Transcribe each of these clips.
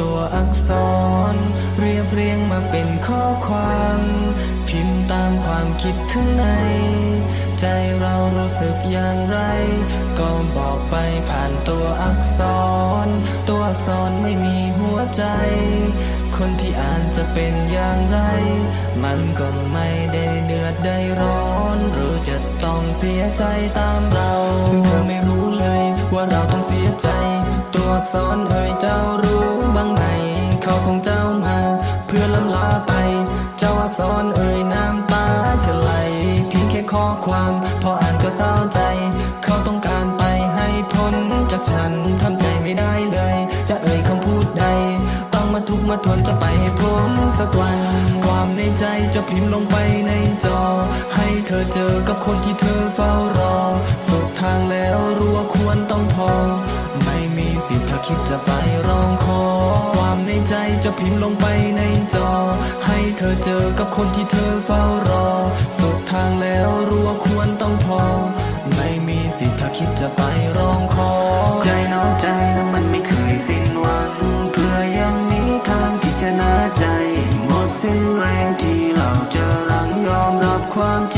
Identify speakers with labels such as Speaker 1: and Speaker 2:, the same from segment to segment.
Speaker 1: ตัวอักษร เรียงเรียงมาเป็นข้อความ พิมพ์ตามความคิดข้างใน ใจเรารู้สึกอย่างไร ก็บอกไปผ่านตัวอักษร ตัวอักษรไม่มีหัวใจ คนที่อ่านจะเป็นอย่างไร มันก็ไม่ได้เดือดได้ร้อน หรือจะต้องเสียใจตามเราซึ่งเธอไม่รู้เลยว่าเราต้องเสียใจ ตัวอักษรเอ่ยเจ้ารู้ เขาส่งเจ้ามา เพื่อล้ำลาไป เจ้าอักษรเอ่ยน้ำตาเฉลยเพียงแค่ข้อความพออ่านก็เศร้าใจ เขาต้องการไปให้พ้นจากฉันทำใจไม่ได้เลย จะเอ่ยคำพูดใด ต้องมาทุกมาทนจะไปให้พ้นสักวัน ความในใจจะพิมพ์ลงไปในจอ ให้เธอเจอกับคนที่เธอเฝ้ารอ สุดทางแล้วรู้ว่าควรต้องพอ ไม่มีสิทธิ์ถ้าคิดจะไป จะพิมพ์ลงไปในจอ ให้เธอเจอกับคนที่เธอเฝ้ารอ สุดทางแล้วรู้ว่าควรต้องพอ ไม่มีสิทธิ์ถ้าคิดจะไปร้องขอ ใจน้อกใจนั้นมันไม่เคยสิ้นหวัง เพื่อยังมีทางที่ชนะใจ หมดสิ้นแรงที่เราจะรังยอมรับความจริง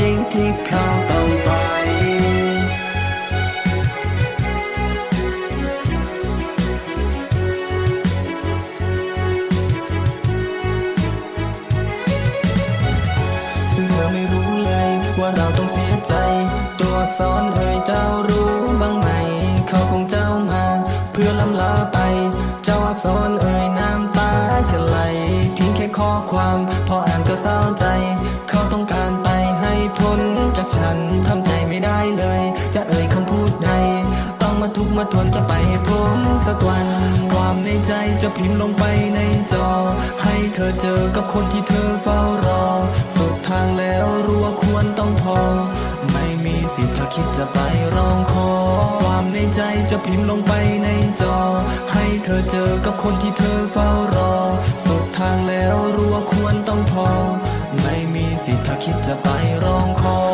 Speaker 1: เจ้ารู้บ้างไหม เขาคงเจ้ามา เพื่อล้ำลาไป เจ้าอักษรเอ่ยน้ำตาเฉลเพียงแค่ข้อความ พออ่านก็เศร้าใจ เขาต้องการไปให้พ้นจากฉันทำใจไม่ได้เลย จะเอ่ยคำพูดใด ต้องมาทุกมาทนจะไปให้พ้นสักวัน ความในใจจะพิมพ์ลงไปในจอ ให้เธอเจอกับคนที่เธอเฝ้ารอ สุดทางแล้วรู้ว่าควรต้องพอไม่มีสิทธิ์ถ้า คิดจะไปร้องขอ ความในใจจะพิมพ์ลงไปในจอ ให้เธอเจอกับคนที่เธอเฝ้ารอ สุดทางแล้วรู้ว่าควรต้องพอ ไม่มีสิทธิ์ถ้าคิดจะไปร้องขอ